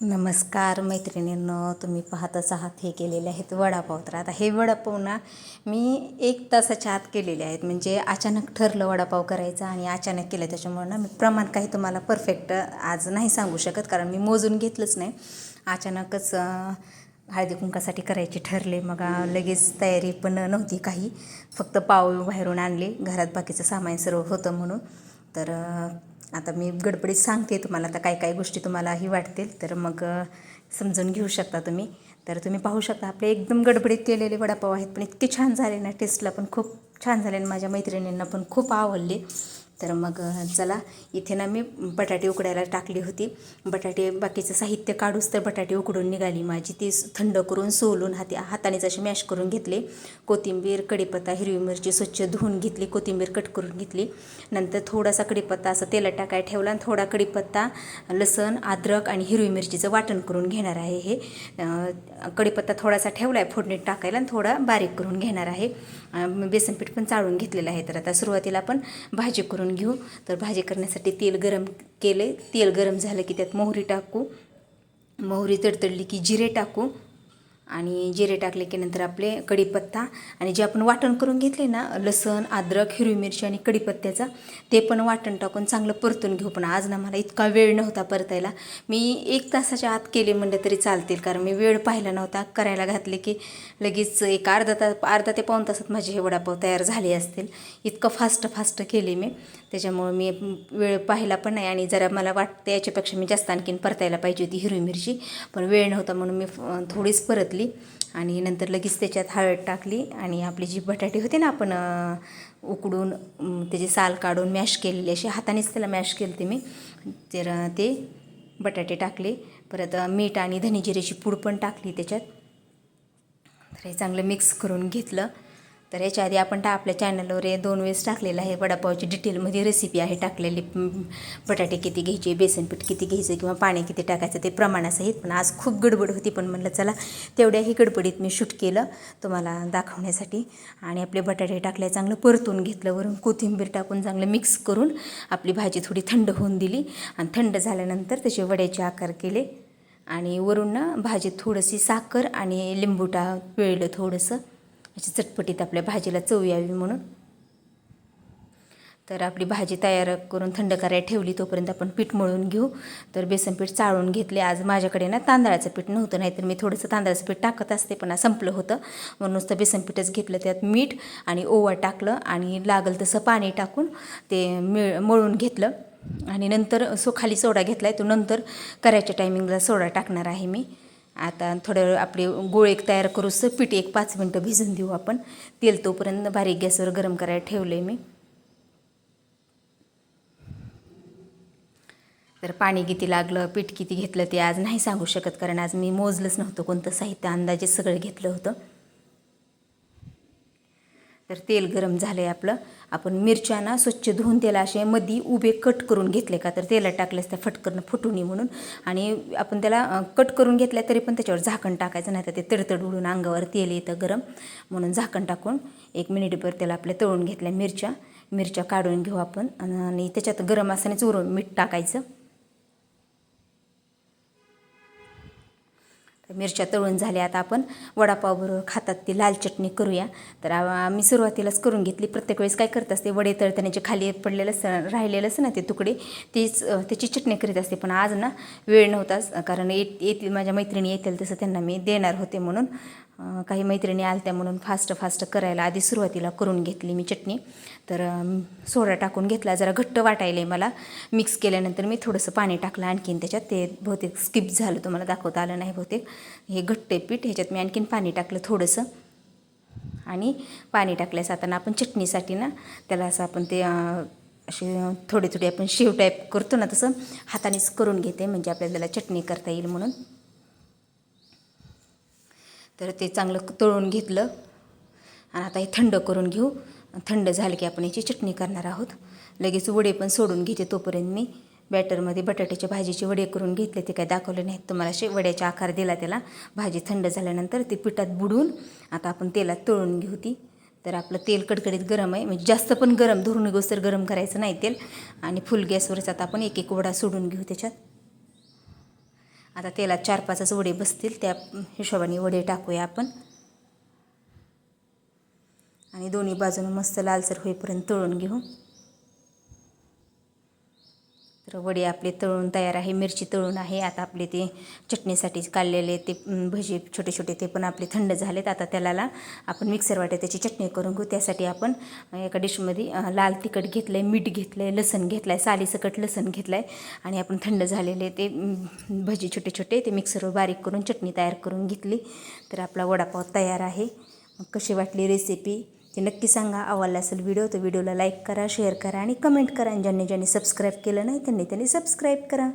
नमस्कार मैत्रिणींनो तुम्ही पाहतच आहात हे केलेले आहेत वडापाव. तर आता हे वडापाव ना मी एक तासाच्या आत केलेले आहेत. म्हणजे अचानक ठरलं वडापाव करायचं आणि अचानक केलं त्याच्यामुळं ना मी प्रमाण काही तुम्हाला परफेक्ट आज नाही सांगू शकत कारण मी मोजून घेतलंच नाही. अचानकच हळदी कुंकासाठी करायचे ठरले. मग लगेच तयारी पण नव्हती काही. फक्त पाव बाहेरून आणले. घरात बाकीचं सामान सर्व होतं म्हणून. तर आता मी गडबडीत सांगते तुम्हाला आता काय काय गोष्टी तुम्हालाही वाटतील तर मग समजून घेऊ शकता तुम्ही. तर तुम्ही पाहू शकता आपले एकदम गडबडीत केलेले वडापाव आहेत पण इतके छान झाले ना टेस्टला पण खूप छान झाले आणि माझ्या मैत्रिणींना पण खूप आवडले. तर मग चला इथे ना मी बटाटे उकडायला टाकली होती. बटाटे बाकीचं साहित्य काढूच तर बटाटे उकडून निघाली माझी. ती थंड करून सोलून हाती हातानेच असे मॅश करून घेतले कोथिंबीर कढीपत्ता हिरवी मिरची स्वच्छ धुवून घेतली कोथिंबीर कट करून घेतली. नंतर थोडासा कढीपत्ता असं तेलात टाकाय ठेवला आणि थोडा कढीपत्ता लसण अद्रक आणि हिरवी मिरचीचं वाटण करून घेणार आहे हे. कडीपत्ता कढीपत्ता थोडासा ठेवला आहे फोडणीत टाकायला आणि थोडा बारीक करून घेणार आहे. बेसनपीठ पण चाळून घेतलेलं आहे. तर आता सुरुवातीला आपण भाजी करून घेऊ. तर भाजी करण्यासाठी तेल गरम केले तेल गरम झालं की त्यात मोहरी टाकू. मोहरी तडतडली की जिरे टाकू. आणि जिरे टाकले की नंतर आपले कढीपत्ता. आणि जे आपण वाटण करून घेतले ना लसण अद्रक हिरवी मिरची आणि कढीपत्त्याचा ते पण वाटण टाकून चांगलं परतून घेऊ. पण आज ना मला इतका वेळ नव्हता परतायला. मी एक तासाच्या आत केले म्हणलं तरी चालतील कारण मी वेळ पाहिला नव्हता. करायला घातले की लगेच एक अर्धा तास अर्धा ते पाऊण तासात माझे हे वडापाव तयार झाले असतील. इतकं फास्ट फास्ट केले मी. त्याच्यामुळं मी वेळ पाहिला पण नाही आणि जरा मला वाटतं याच्यापेक्षा मी जास्त आणखीन परतायला पाहिजे होती हिरवी मिरची. पण वेळ नव्हता म्हणून मी फ- थोडीच परतली. आणि नंतर लगेच त्याच्यात हळद टाकली आणि आपली जी बटाटे होते ना आपण उकडून त्याची साल काढून मॅश केलेली अशी हातानेच त्याला मॅश केली ते मी. तर ते बटाटे टाकले. परत मीठ आणि धनी पूड पण टाकली त्याच्यात. तर हे चांगलं मिक्स करून घेतलं. तर याच्या आधी आपण टा आपल्या चॅनलवर हे दोन वेळेस टाकलेलं आहे. वडापावची डिटेलमध्ये रेसिपी आहे टाकलेली. बटाटे किती घ्यायचे बेसन पीठ किती घ्यायचं किंवा पाणी किती टाकायचं ते प्रमाणासहित पण आज खूप गडबड होती पण म्हणलं चला तेवढ्याही गडबडीत मी शूट केलं तुम्हाला दाखवण्यासाठी. आणि आपले बटाटे टाकले चांगलं परतून घेतलं वरून कोथिंबीर टाकून चांगलं मिक्स करून आपली भाजी थोडी थंड होऊन दिली. आणि थंड झाल्यानंतर त्याचे वड्याचे आकार केले. आणि वरून ना भाजीत थोडीशी साखर आणि लिंबू टा पिळलं थोडंसं. अशी चटपटीत आपल्या भाजीला चव यावी म्हणून. तर आपली भाजी तयार करून थंड करायला ठेवली तोपर्यंत आपण पीठ मळून घेऊ. तर बेसन पीठ चाळून घेतले. आज माझ्याकडे ना तांदळाचं पीठ नव्हतं नाहीतर मी थोडंसं तांदळाचं पीठ टाकत असते पण संपलं होतं. म्हणून नुसतं बेसन पीठच घेतलं त्यात मीठ आणि ओवा टाकलं आणि लागल तसं पाणी टाकून ते मिळ मळून घेतलं. आणि नंतर सो खाली सोडा घेतला आहे तो नंतर करायच्या टायमिंगला सोडा टाकणार आहे मी. आता थोडं वेळ आपले गोळे एक तयार करूस पीठ एक पाच मिनटं भिजून देऊ आपण. तेल तोपर्यंत बारीक गॅसवर गरम करायला ठेवलं आहे मी. तर पाणी किती लागलं पीठ किती घेतलं ते आज नाही सांगू शकत कारण आज मी मोजलंच नव्हतं कोणतं साहित्य अंदाजे सगळं घेतलं होतं. तर तेल गरम झालं आहे आपलं. आपण मिरच्यांना स्वच्छ धुवून त्याला असे मधी उभे कट करून घेतले का? तर तेलात टाकल्यास त्या फटकरनं फुटू नये म्हणून. आणि आपण त्याला कट करून घेतल्या तरी पण त्याच्यावर झाकण टाकायचं नाही तर ते तडतड उडून अंगावर तेल येतं गरम. म्हणून झाकण टाकून एक मिनिटभर त्याला आपल्या तळून घेतल्या मिरच्या. मिरच्या काढून घेऊ आपण. आणि त्याच्यात गरम असताना चुरून मीठ टाकायचं. मिरच्या तळून झाल्या. आता आपण वडापावबरोबर खातात ती लाल चटणी करूया. तर आम्ही मी सुरुवातीलाच करून घेतली. प्रत्येक वेळेस काय करत असते वडे तळताना जे खाली पडलेलं असतं राहिलेलं असतं ना ते तुकडे तीच त्याची चटणी करीत असते. पण आज ना वेळ नव्हताच. कारण येत येतील माझ्या मैत्रिणी येतील तसं त्यांना मी देणार होते म्हणून. काही मैत्रिणी आलत्या म्हणून फास्ट फास्ट करायला आधी सुरुवातीला करून घेतली मी चटणी. तर सोडा टाकून घेतला. जरा घट्ट वाटायला मला. मिक्स केल्यानंतर मी थोडंसं पाणी टाकलं आणखीन त्याच्यात. ते बहुतेक स्किप झालं. तुम्हाला दाखवता आलं नाही बहुतेक. हे घट्ट पीठ. ह्याच्यात मी आणखीन पाणी टाकलं थोडंसं. आणि पाणी टाकल्यास आता आपण चटणीसाठी ना त्याला असं आपण ते असे थोडे थोडे आपण शेव टाईप करतो ना तसं हातानेच करून घेते. म्हणजे आपल्याला त्याला चटणी करता येईल म्हणून. तर ते चांगलं तळून घेतलं. आणि आता हे थंड करून घेऊ. थंड झालं की आपण याची चटणी करणार आहोत. लगेच वडे पण सोडून घेते तोपर्यंत मी. बॅटरमध्ये बटाट्याच्या भाजीचे वडे करून घेतले ते काय दाखवले नाहीत. तुम्हाला असे वड्याचा आकार दिला त्याला. भाजी थंड झाल्यानंतर ते पिठात बुडून आता आपण तेलात तळून घेऊ ती. तर आपलं तेल कडकडीत गरम आहे. म्हणजे जास्त पण गरम धरून गोसर गरम करायचं नाही तेल. आणि फुल गॅसवरच आता आपण एक एक वडा सोडून घेऊ त्याच्यात. आता तेलात चार पाचच वडे बसतील त्या हिशोबाने वडे टाकूया आपण. आणि दोन्ही बाजूनं मस्त लालसर होईपर्यंत तळून घेऊ. तर वडे आपले तळून तयार आहे मिरची तळून आहे. आता आपले ते चटणीसाठी काढलेले ते भजे भजी छोटे छोटे ते पण आपले थंड झालेत. आता त्याला आपण मिक्सर वाटे त्याची चटणी करून घेऊ. त्यासाठी आपण एका डिशमध्ये लाल तिखट घेतलं आहे मीठ घेतलं आहे लसण घेतलं आहे सालीसकट लसण घेतलं आहे आणि आपण थंड झालेले ते भजे भजी छोटे छोटे ते मिक्सरवर बारीक करून चटणी तयार करून घेतली. तर आपला वडापाव तयार आहे. कशी वाटली रेसिपी ते नक्की सांगा आवडला असेल व्हिडिओ तर व्हिडिओला लाईक करा शेअर करा आणि कमेंट करा. आणि ज्यांनी ज्यांनी सबस्क्राईब केलं नाही त्यांनी त्यांनी सबस्क्राईब करा.